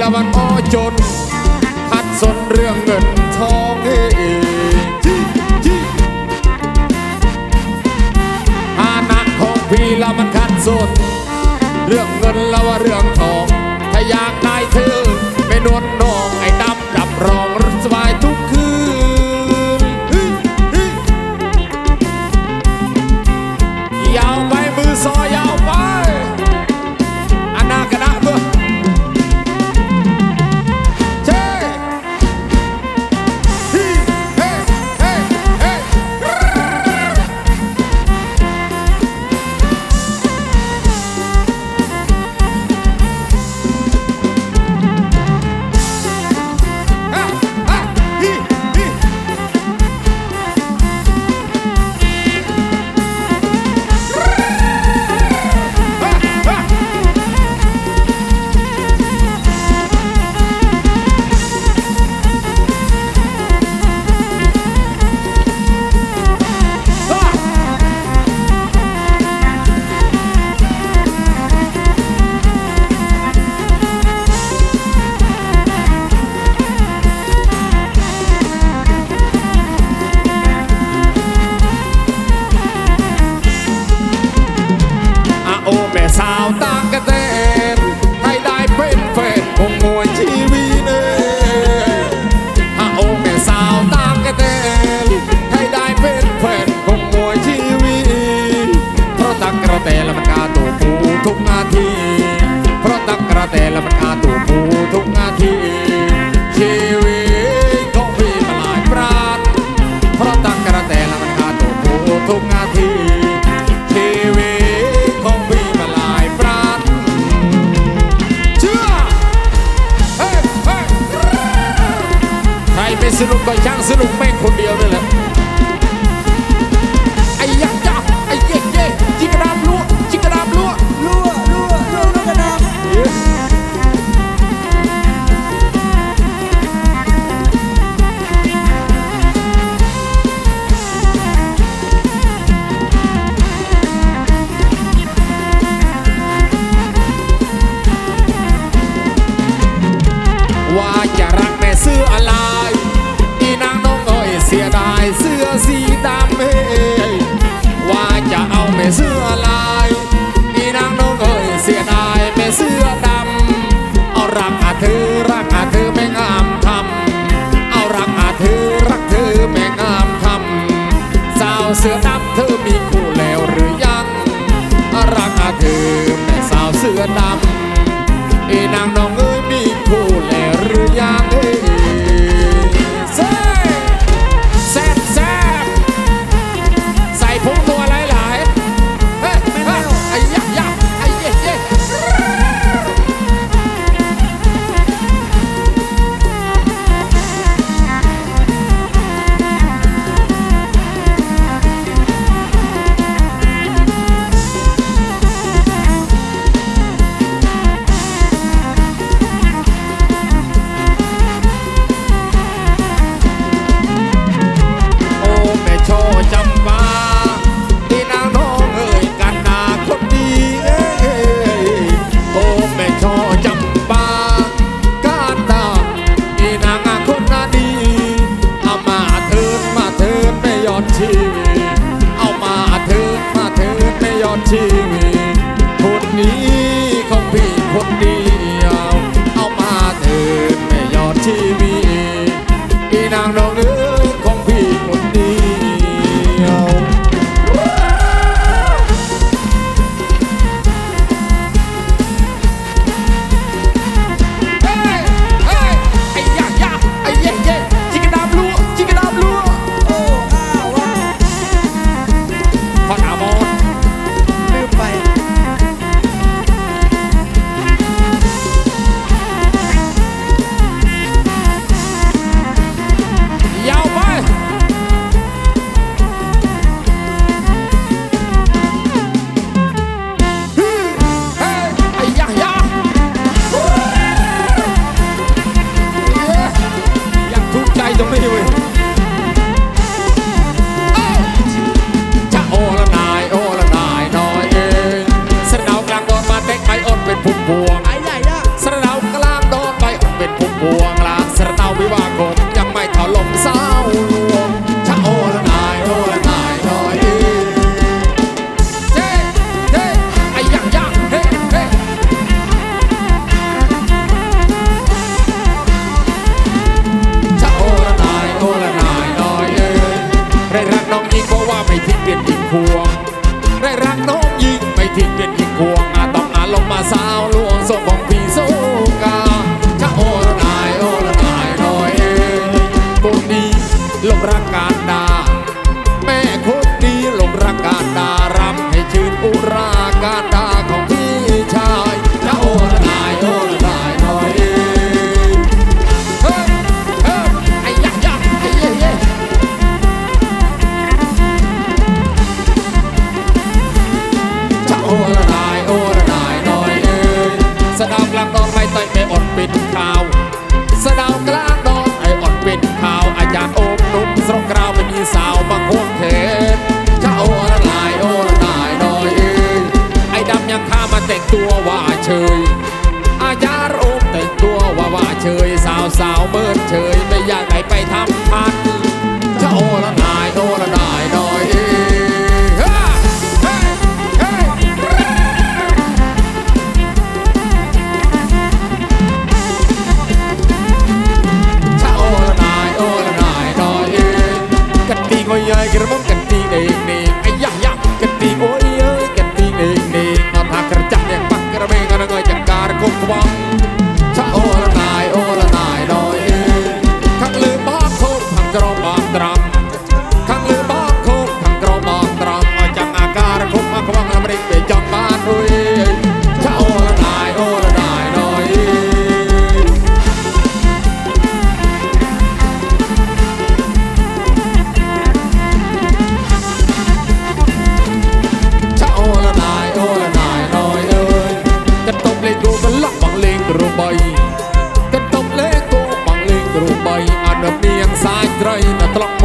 ละวันโอจน ทัดสนเรื่องเงินทอง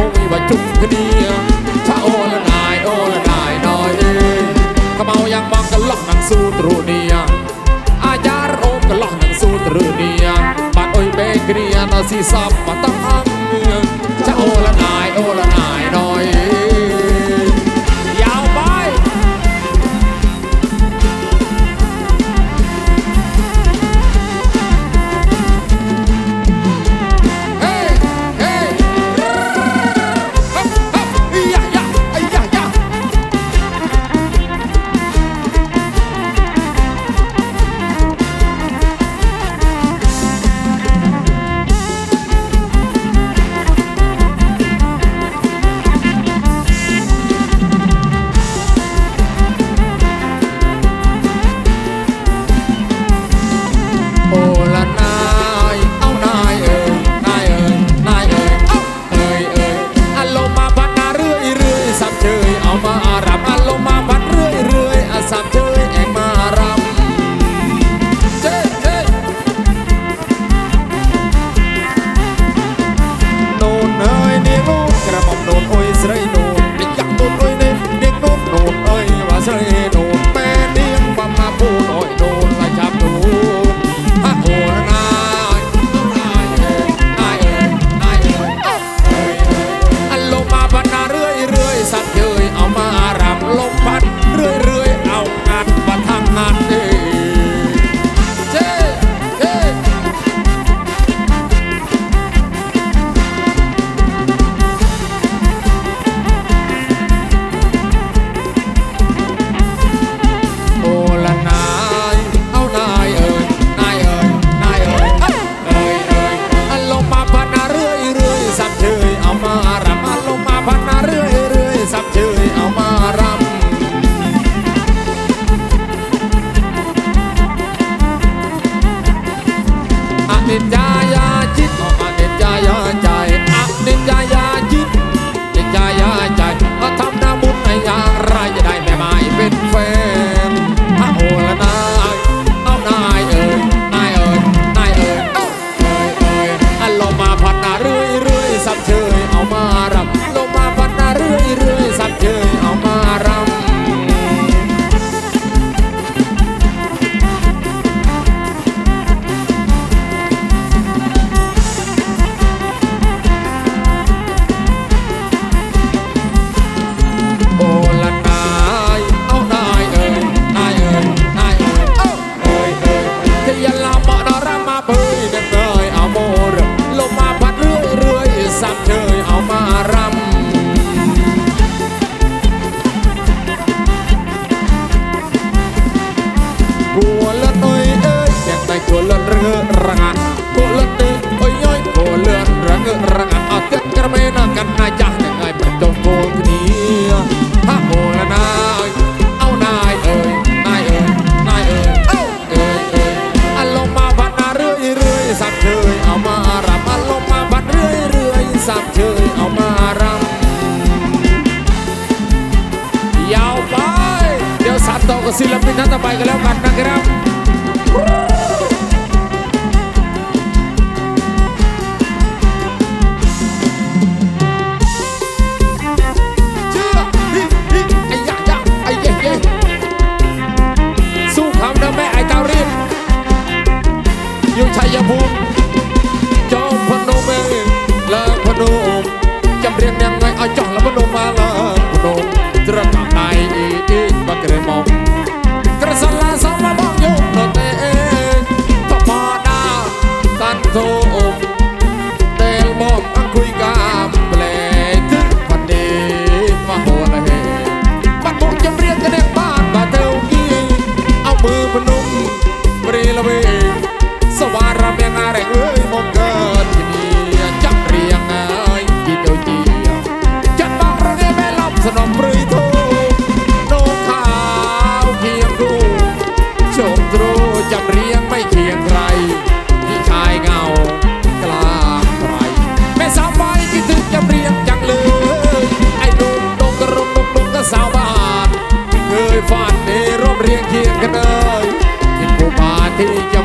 គង់វាជុំគ្នាថាអូនណាយអូនណាយណយអេកុំឲ្យយ៉ាងមកកន្លោះនឹងស៊ូទ្រូនីអាយ៉ារអូនកន្លោះនឹងស៊ូទ្រូនីបាត់អុយបេគ្រីអានស៊ីសបបាត់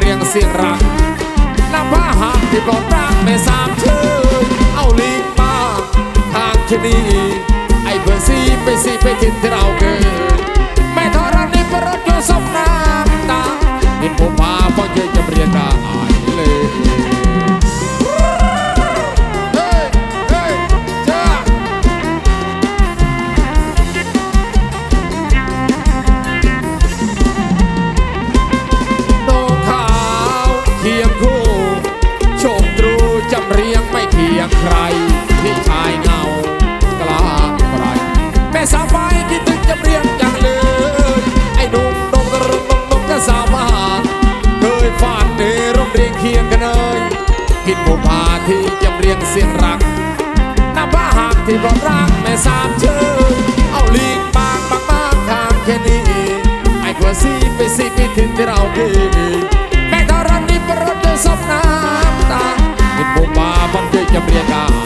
เรียงสิรังนำผ้าหังที่ปลดรักม่สามชื่อเอาลิงมาทางที่นี่ไอ้เพื่อซีไปซีไปกินที่เราเกิน ภูผาที่จะเรียงเสียงรักน้ำผ้าหากที่ร้อนรักแม่สามเชิญเอาลีกบางปางปางทางแค่นี้ไอ้กว่าซีไปซีไปถึงที่เราเกิแม่ดารันนี่ประรดด้วยซบน้ำตาเป็นภูผามันจะยำเรียงกัน